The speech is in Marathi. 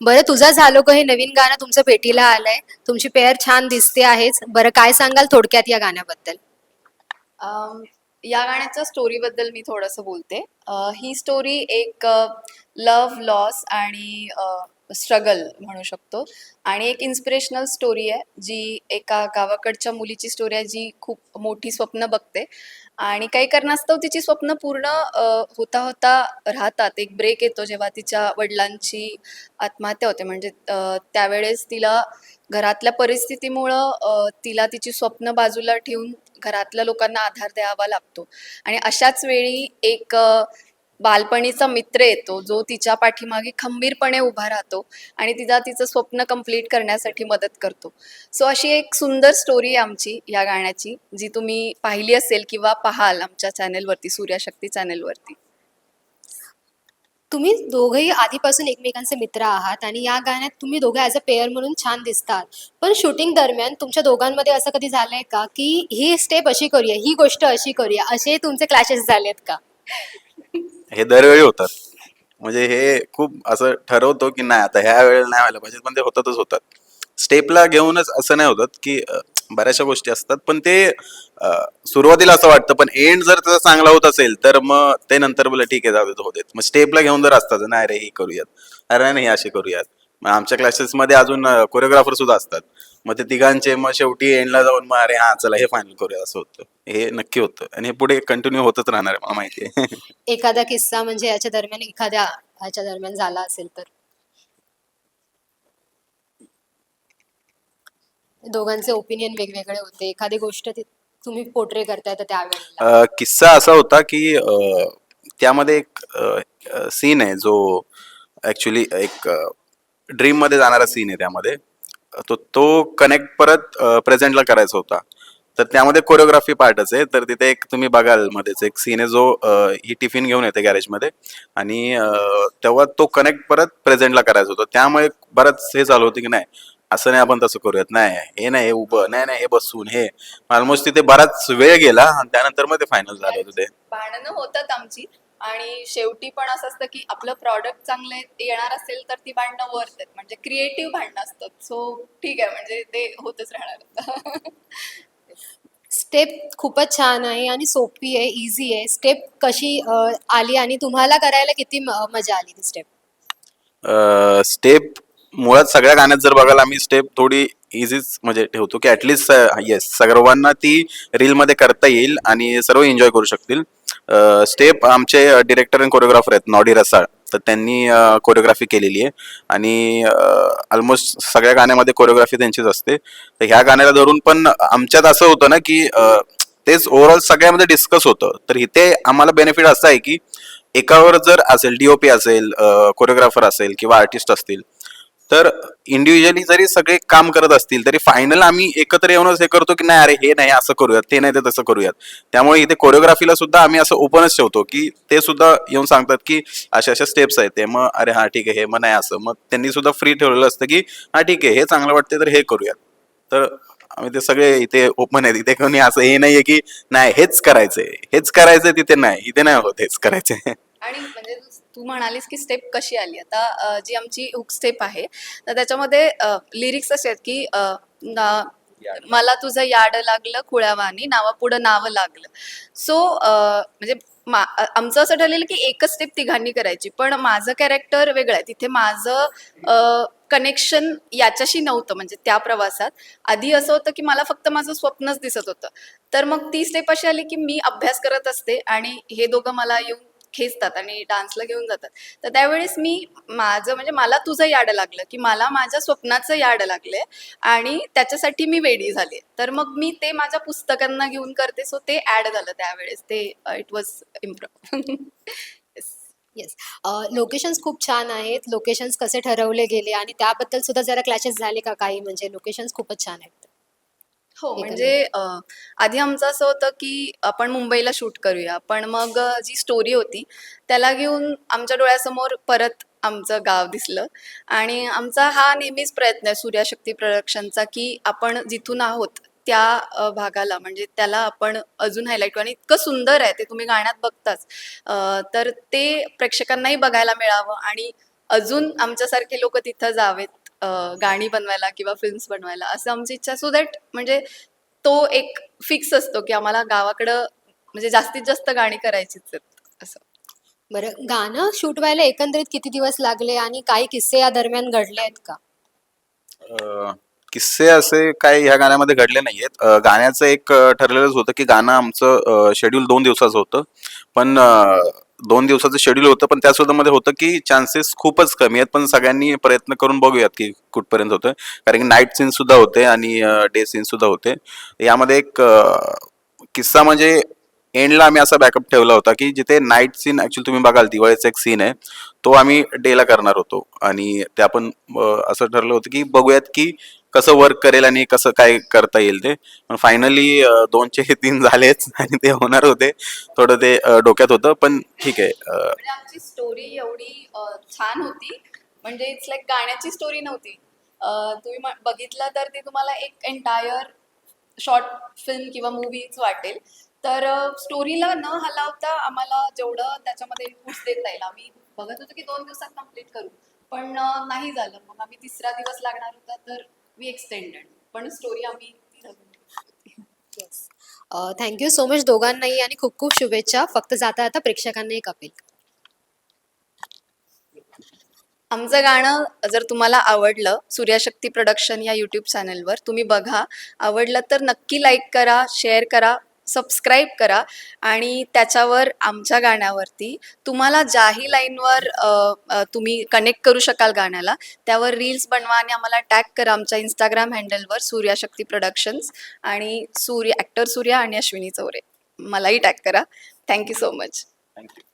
बरं तुझं झालो का हे नवीन गाणं तुमचं पेटीला आलंय? तुमची पेअर छान दिसते आहेच. बरं काय सांगाल थोडक्यात या गाण्याबद्दल? अम, या गाण्याच्या स्टोरीबद्दल मी थोडंसं बोलते. अ, ही स्टोरी एक लव्ह लॉस आणि स्ट्रगल म्हणू शकतो. आणि एक इन्स्पिरेशनल स्टोरी आहे जी एका गावाकडच्या मुलीची स्टोरी आहे जी खूप मोठी स्वप्न बघते. आणि काही कारणास्तव तिची स्वप्न पूर्ण होता होता राहतात. एक ब्रेक येतो जेव्हा तिच्या वडिलांची आत्महत्या होते. म्हणजे त्यावेळेस तिला घरातल्या परिस्थितीमुळं तिला तिची स्वप्न बाजूला ठेवून घरातल्या लोकांना आधार द्यावा लागतो. आणि अशाच वेळी एक बालपणीचा मित्र येतो जो तिच्या पाठीमागे खंबीरपणे उभा राहतो आणि तिला तिचं स्वप्न कंप्लीट करण्यासाठी मदत करतो. सो अशी एक सुंदर स्टोरी आहे आमची या गाण्याची जी तुम्ही पाहिली असेल किंवा पाहाल आमच्या चॅनेलवरती सूर्यशक्ती चॅनेलवरती तुम्ही दोघंही आधीपासून एकमेकांचे मित्र आहात आणि या गाण्यात तुम्ही दोघं ॲज अ पेअर म्हणून छान दिसतात. पण शूटिंग दरम्यान तुमच्या दोघांमध्ये असं कधी झालंय का की ही स्टेप अशी करूया ही गोष्ट अशी करूया असे तुमचे क्लॅशेस झालेत का? हे दरवेळी होतात. म्हणजे हे खूप असं ठरवतो की नाही आता ह्या वेळेला नाही व्हायला पाहिजे पण ते होतातच होतात. स्टेपला घेऊनच असं नाही होतात की बऱ्याचशा गोष्टी असतात पण ते सुरुवातीला असं वाटतं पण एंड जर त्याचा चांगला होत असेल तर मग ते नंतर बोला ठीक आहे जाऊ देत. होते मग स्टेपला घेऊन जर असतात नाही रे ही करूयात. अरे नाही हे असे करूयात. मग आमच्या क्लासेस मध्ये अजून कोरिओग्राफर सुद्धा असतात. मग ते तिघांचे मग शेवटी एंडला जाऊन मग अरे हा चला हे फायनल करूया असं होतं. हे नक्की होतं. आणि हे पुढे कंटिन्यू होतच राहणार आहे मला माहिती आहे. एखादा किस्सा म्हणजे याच्या दरम्यान एखाद्या ह्याच्या दरम्यान झाला असेल तर? दोघांचे ओपिनियन वेगवेगळे होते. एखादी गोष्ट ती तुम्ही पोर्ट्रे करताय तर त्यावेळेला अ, किस्सा असा होता की अ, त्यामध्ये एक सीन आहे जो ऍक्च्युली एक ड्रीममध्ये जाणारा सीन आहे त्यामध्ये. तो तो कनेक्ट परत प्रेझेंटला करायचा होता. तर त्यामध्ये कोरिओग्राफी पार्टच आहे. तर तिथे एक तुम्ही बघाल मध्येच एक सीन आहे जो ही टिफिन घेऊन येते गॅरेजमध्ये आणि तेव्हा तो कनेक्ट परत प्रेझेंटला करायचा होता. त्यामुळे बरंच हे चालू होतं की नाही असं नाही आपण तसं करूयात. नाही हे नाही हे उभं नाही नाही हे बसून हे. ऑलमोस्ट तिथे बराच वेळ गेला आणि त्यानंतर मग ते फायनल झालं होतं ते. भांडणं होतात आमची. आणि शेवटी पण असं असतं की आपलं प्रॉडक्ट चांगलं आहे- येणार असेल तर ती भांडणं वर्थ आहेत. म्हणजे क्रिएटिव्ह भांडणं असतात. सो ठीक आहे. म्हणजे ते होतच राहणार स्टेप खूपच छान आहे आणि सोपी आहे इझी आहे. स्टेप कशी अ, आली आणि तुम्हाला करायला किती म- मजा आली ती स्टेप स्टेप मुळात सगळ्या गाण्यात जर बघायला आम्ही स्टेप थोडी इझीच म्हणजे ठेवतो की ऍटलिस्ट येस सर्वांना ती रील मध्ये करता येईल आणि सर्व एन्जॉय करू शकतील. स्टेप आमचे डिरेक्टर आणि कोरिओग्राफर आहेत नॉडी रसाळ. तर त्यांनी कोरिओग्राफी केलेली आहे. आणि ऑलमोस्ट सगळ्या गाण्यामध्ये कोरिओग्राफी त्यांचीच असते. तर ह्या गाण्याला धरून पण आमच्यात असं होतं ना की तेच ओव्हरऑल सगळ्यामध्ये डिस्कस होतं. तर इथे आम्हाला बेनिफिट असं आहे की एकावर जर असेल डीओपी असेल कोरिओग्राफर असेल किंवा आर्टिस्ट असतील तर इंडिव्हिज्युअली जरी सगळे काम करत असतील तरी फायनल आम्ही एकत्र येऊनच हे करतो की नाही अरे हे नाही असं करूयात ते नाही ते तसं करूयात. त्यामुळे इथे कोरिओग्राफीला सुद्धा आम्ही असं ओपनच ठेवतो की ते सुद्धा येऊन सांगतात की अशा अशा स्टेप्स आहेत ते. मग अरे हा ठीक आहे हे मग नाही असं. मग त्यांनी सुद्धा फ्री ठेवलेलं असतं की हा ठीक आहे हे चांगलं वाटते तर हे करूयात. तर आम्ही ते सगळे इथे ओपन आहेत. इथे कोणी असं हे नाहीये की नाही हेच करायचंय हेच करायचंय तिथे नाही इथे नाही होत हेच करायचंय. तू- म्हणालीस की स्टेप कशी आली? आता जी आमची हुक स्टेप आहे तर त्याच्यामध्ये लिरिक्स असे आहेत की मला तुझं याड लागलं खुळ्यावानी नावापुढं नाव लागलं. सो म्हणजे आमचं असं ठरलेलं की एकच स्टेप तिघांनी करायची पण माझं कॅरेक्टर वेगळं आहे. तिथे माझं कनेक्शन याच्याशी नव्हतं म्हणजे त्या प्रवासात. आधी असं होतं की मला फक्त माझं स्वप्नच दिसत होतं. तर मग ती स्टेप अशी आली की मी अभ्यास करत असते आणि हे दोघं मला येऊन खेचतात आणि डान्सला घेऊन जातात. तर त्यावेळेस मी माझं म्हणजे मला तुझं याड लागलं की मला माझ्या स्वप्नाचं याड लागले आणि त्याच्यासाठी मी वेडी झाले. तर मग मी ते माझ्या पुस्तकांना घेऊन करते सो ते ऍड झालं त्यावेळेस. ते it was improve yes locations खूप छान आहेत. लोकेशन्स कसे ठरवले गेले आणि त्याबद्दल सुद्धा जरा क्लॅशेस झाले का काही? म्हणजे लोकेशन्स खूपच छान आहेत. हो म्हणजे अं, आधी आमचं असं होतं की आपण मुंबईला शूट करूया. पण मग अं, जी स्टोरी होती त्याला घेऊन आमच्या डोळ्यासमोर परत आमचं गाव दिसलं. आणि आमचा हा नेहमीच प्रयत्न आहे सूर्यशक्ती प्रोडक्शनचा की आपण जिथून आहोत त्या अं, भागाला म्हणजे त्याला आपण अजून हायलाईट करू. आणि इतकं सुंदर आहे ते तुम्ही गाण्यात बघताच. अं, तर ते प्रेक्षकांनाही बघायला मिळावं आणि अजून आमच्यासारखे लोक तिथं जावेत. गाणी बनवायला किंवा फिल्म्स बनवायला. असं आमची इच्छा. सो दॅट म्हणजे तो एक फिक्स असतो की आम्हाला गावाकडं म्हणजे जास्तीत जास्त गाणी करायचीच आहेत असं. बरं गाणं शूट व्हायला एकंदरीत किती दिवस लागले आणि काही किस्से या दरम्यान घडले आहेत का? अं, किस्से असे काय ह्या गाण्यामध्ये घडले नाहीयेत. अं, गाण्याचं एक अं, ठरलेलंच होतं की गाणं आमचं शेड्यूल दोन दिवसाचं होतं. पण अं, दोन दिवसाचं शेड्यूल होतं पण त्यासुद्धा मध्ये होतं की चान्सेस खूपच कमी आहेत. पण सगळ्यांनी प्रयत्न करून बघूयात की कुठपर्यंत होतं कारण की नाईट सीन सुद्धा होते आणि डे सीन सुद्धा होते. यामध्ये एक किस्सा म्हणजे एंडला आम्ही असा बॅकअप ठेवला होता की जिथे नाईट सीन ऍक्च्युली तुम्ही बघाल दिवाळीचा एक सीन आहे. तो आम्ही डेला करणार होतो. आणि ते आपण असं ठरलं होतं की बघूयात की कसं वर्क करेल आणि कसं काय करता येईल ते. पण फायनली दोनचे हे तीन झालेच आणि ते होणार होते. थोडं ते डोक्यात होतं पण ठीक आहे आमची स्टोरी एवढी छान होती. म्हणजे इट्स लाईक गाण्याची स्टोरी नव्हती. तुम्ही बघितलं तर ते तुम्हाला एक एंटायर शॉर्ट फिल्म किंवा मूवीच वाटेल. तर स्टोरीला न हलावता आम्हाला जेवढं त्याच्यामध्ये इनपुट्स देता येईल आम्ही बघत होतो की दोन दिवसात कंप्लीट करू. पण नाही झालं. मग आम्ही तिसरा दिवस लागणार होता तर वी एक्सटेंडेड पण स्टोरी आम्ही. थँक्यू सो मच दोघांनाही आणि खूप खूप शुभेच्छा. फक्त जाता जाता प्रेक्षकांना एक अपील आमचं गाणं जर तुम्हाला आवडलं सूर्यशक्ती प्रोडक्शन या यूट्यूब चॅनलवर तुम्ही बघा. आवडलं तर नक्की लाईक करा शेअर करा. सबस्क्राईब करा आणि त्याच्यावर आमच्या गाण्यावरती तुम्हाला ज्याही लाईनवर तुम्ही कनेक्ट करू शकाल गाण्याला त्यावर रील्स बनवा आणि आम्हाला टॅग करा आमच्या इंस्टाग्राम हँडलवर सूर्याशक्ती प्रोडक्शन्स आणि सूर्य ॲक्टर सूर्या आणि अश्विनी चौरे. मलाही टॅग करा. Thank you so much thank you.